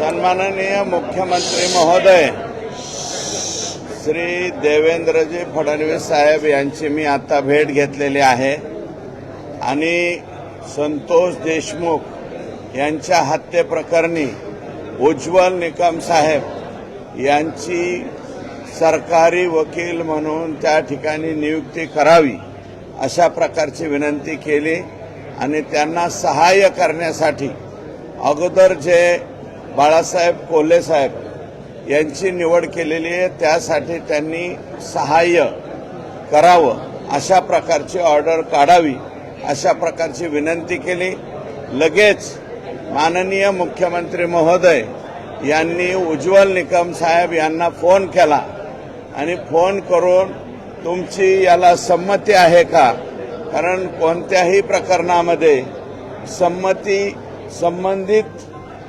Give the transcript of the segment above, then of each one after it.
सन्माननीय मुख्यमंत्री महोदय श्री देवेंद्रजी फडणवीस साहेब यांची मी आता भेट घेतलेली आहे. आणि संतोष देशमुख यांच्या हत्येप्रकरणी उज्ज्वल निकम साहेब यांची सरकारी वकील म्हणून त्या ठिकाणी नियुक्ती करावी अशा प्रकारची विनंती केली. आणि त्यांना सहाय्य करण्यासाठी अगोदर जे बाळासाहेब कोल्हे साहेब यांची निवड केलेली आहे. त्यासाठी त्यांनी सहाय्य करावं अशा प्रकारची ऑर्डर काढावी अशा प्रकारची विनंती केली. लगेच माननीय मुख्यमंत्री महोदय यांनी उज्ज्वल निकम साहेब यांना फोन केला आणि फोन करून तुमची याला संमती आहे का? कारण कोणत्याही प्रकरणामध्ये संमती संबंधित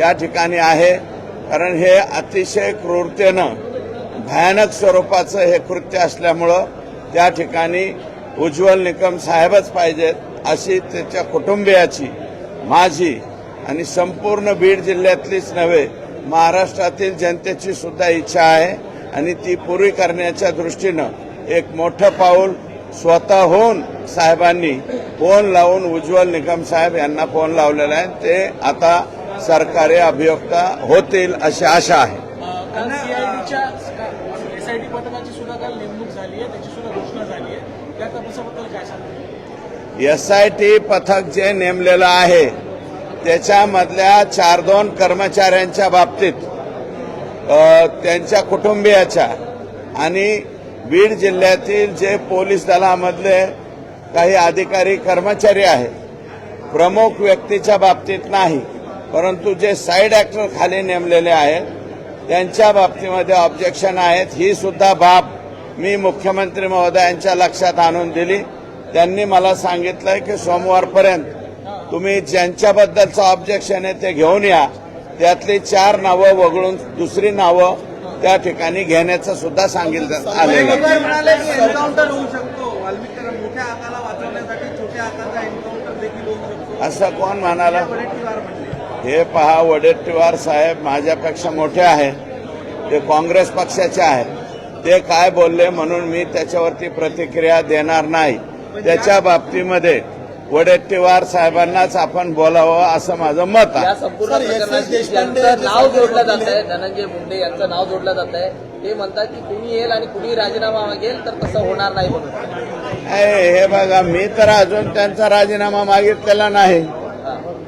या ठिकाणी आहे. कारण हे अतिशय क्रूरतेनं भयानक स्वरूपाचं हे कृत्य असल्यामुळं त्या ठिकाणी उज्ज्वल निकम साहेबच पाहिजेत अशी त्याच्या कुटुंबियाची माझी आणि संपूर्ण बीड जिल्ह्यातलीच नव्हे महाराष्ट्रातील जनतेची सुद्धा इच्छा आहे. आणि ती पूर्वी करण्याच्या दृष्टीनं एक मोठं पाऊल स्वतःहून साहेबांनी फोन लावून उज्ज्वल निकम साहेब यांना फोन लावलेला आहे. ते आता सरकारी अभियोक्ता होतील अशी आशा आहे. एस आय टी पथक जे नेमलेलं आहे त्याच्यामधल्या चार दोन कर्मचाऱ्यांच्या बाबतीत त्यांच्या कुटुंबियाच्या आणि बीड जिल्ह्यातील जे पोलीस दलामधले काही अधिकारी कर्मचारी आहेत प्रमुख व्यक्तीच्या बाबतीत नाही. परंतु जे साईड ऍक्टर खाली नेमलेले आहेत त्यांच्या बाबतीमध्ये ऑब्जेक्शन आहेत. ही सुद्धा बाब मी मुख्यमंत्री महोदयांच्या लक्षात आणून दिली. त्यांनी मला सांगितलंय की सोमवारपर्यंत तुम्ही ज्यांच्याबद्दलचं ऑब्जेक्शन आहे ते घेऊन या. त्यातली चार नावं वगळून दुसरी नावं त्या ठिकाणी घेण्याचं सुद्धा सांगितलं आलेलं असं कोण म्हणले? हे पहा वडेट्टीवार साहेब माझ्यापेक्षा मोठे आहेत. ते काँग्रेस पक्षाचे आहेत. ते काय बोलले म्हणून मी त्याच्यावरती प्रतिक्रिया देणार नाही. त्याच्या बाबतीमध्ये वडेट्टीवार साहेबांनाच आपण बोलावं असं माझं मत आहे. नाव जोडलं जात आहे धनंजय मुंडे यांचं नाव जोडलं जात आहे. ते म्हणतात की कुणी येईल आणि कुणी राजीनामा मागेल तर तसं होणार नाही म्हणून. हे हे बघा मी तर अजून त्यांचा राजीनामा मागितलेला नाही.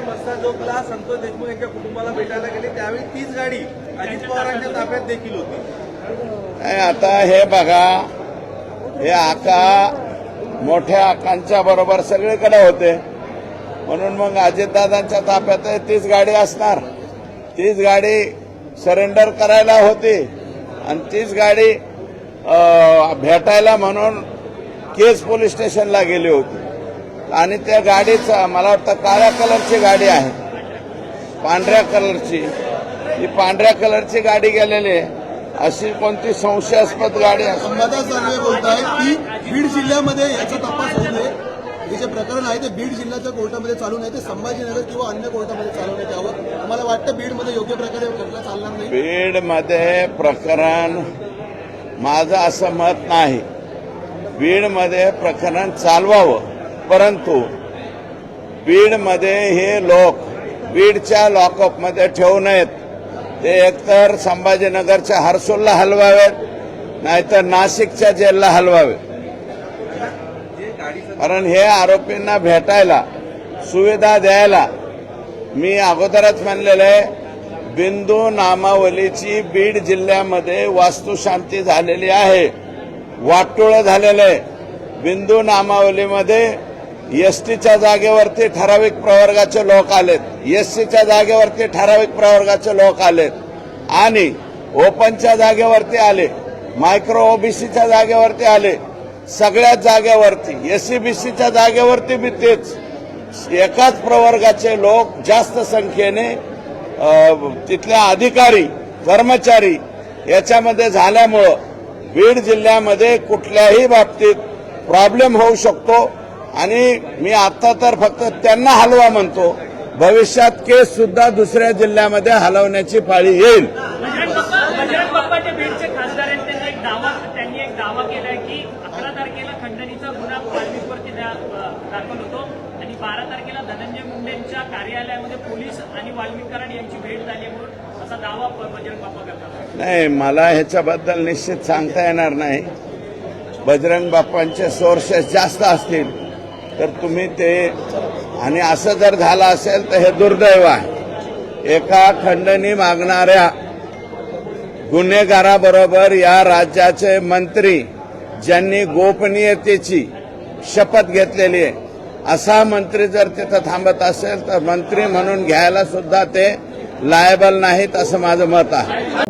अजित मस्ताजोगला संतोष देशमुख यांच्या कुटुंबाला भेटायला गेले त्यावेळी तीच गाडी अजित पवारांच्या ताब्यात देखील होती. आता हे बघा हे आका मोठ्या आकांच्या बरोबर सगळीकडे होते. म्हणून मग अजितदादांच्या ताब्यात तीच गाडी असणार. तीच गाडी सरेंडर करायला होती. आणि तीच गाडी भेटायला म्हणून केज पोलीस स्टेशनला गेली होती. आणि त्या गाडीचा मला वाटतं काळ्या कलरची गाडी आहे. पांढऱ्या कलरची. ही पांढऱ्या कलरची गाडी गेलेली आहे. अशी कोणती संशयास्पद गाडी अंबादास दानवे बोलत आहेत की बीड जिल्ह्यामध्ये याचा तपास होऊ नये हे जे प्रकरण आहे ते बीड जिल्ह्याच्या कोर्टामध्ये चालू नाही ते संभाजीनगर किंवा अन्य कोर्टामध्ये चालवण्यात यावं आम्हाला वाटतं बीडमध्ये योग्य प्रकारे खटला चालणार नाही. बीडमध्ये प्रकरण माझं असं मत नाही. बीडमध्ये प्रकरण चालवावं. परंतु बीडमध्ये हे लोक बीडच्या लॉकअपमध्ये ठेवू नयेत. ते एकतर संभाजीनगरच्या हर्सूलला हलवावेत नाहीतर नाशिकच्या जेलला हलवावेत. कारण हे आरोपींना भेटायला सुविधा द्यायला मी अगोदरच म्हणलेलं आहे बिंदू नामावलीची बीड जिल्ह्यामध्ये वास्तुशांती झालेली आहे. वाटोळं झालेलं आहे. बिंदू नामावलीमध्ये एसटीच्या जागेवरती ठराविक प्रवर्गाचे लोक आलेत. एससीच्या जागेवरती ठराविक प्रवर्गाचे लोक आलेत. आणि ओपनच्या जागेवरती आले मायक्रो ओबीसीच्या जागेवरती आले. सगळ्याच जागेवरती एससीबीसीच्या जागेवरती बी तेच. एकाच प्रवर्गाचे लोक जास्त संख्येने तिथल्या अधिकारी कर्मचारी याच्यामध्ये झाल्यामुळं बीड जिल्ह्यामध्ये कुठल्याही बाबतीत प्रॉब्लेम होऊ शकतो. आणि मी आता तर फक्त त्यांना हलवा म्हणतो. भविष्यात केस सुद्धा दुसऱ्या जिल्ह्यामध्ये हलवण्याची पाळी येईल. बजरंग बाप्पा बजरंग बाप्पाचे बीडचे खासदार आहेत त्यांनी एक दावा त्यांनी एक दावा केलाय की अकरा तारखेला खंडणीचा गुन्हा वाल्मिकवरती दा- अ, दाखल होतो आणि बारा तारखेला धनंजय मुंडेंच्या कार्यालयामध्ये पोलीस आणि वाल्मिक कराड यांची भेट झाली आहे म्हणून असा दावा ब- बजरंग बाप्पा करतात. नाही मला ह्याच्याबद्दल निश्चित सांगता येणार नाही. बजरंग बाप्पांचे सोर्सेस जास्त असतील. तर तुम्ही ते आणि असं जर झालं असेल तर हे दुर्दैव आहे. एका खंडणी मागणाऱ्या गुन्हेगाराबरोबर या राज्याचे मंत्री ज्यांनी गोपनीयतेची शपथ घेतलेली आहे असा मंत्री जर तिथं थांबत असेल तर मंत्री म्हणून घ्यायला सुद्धा ते लायबल नाहीत असं माझं मत आहे.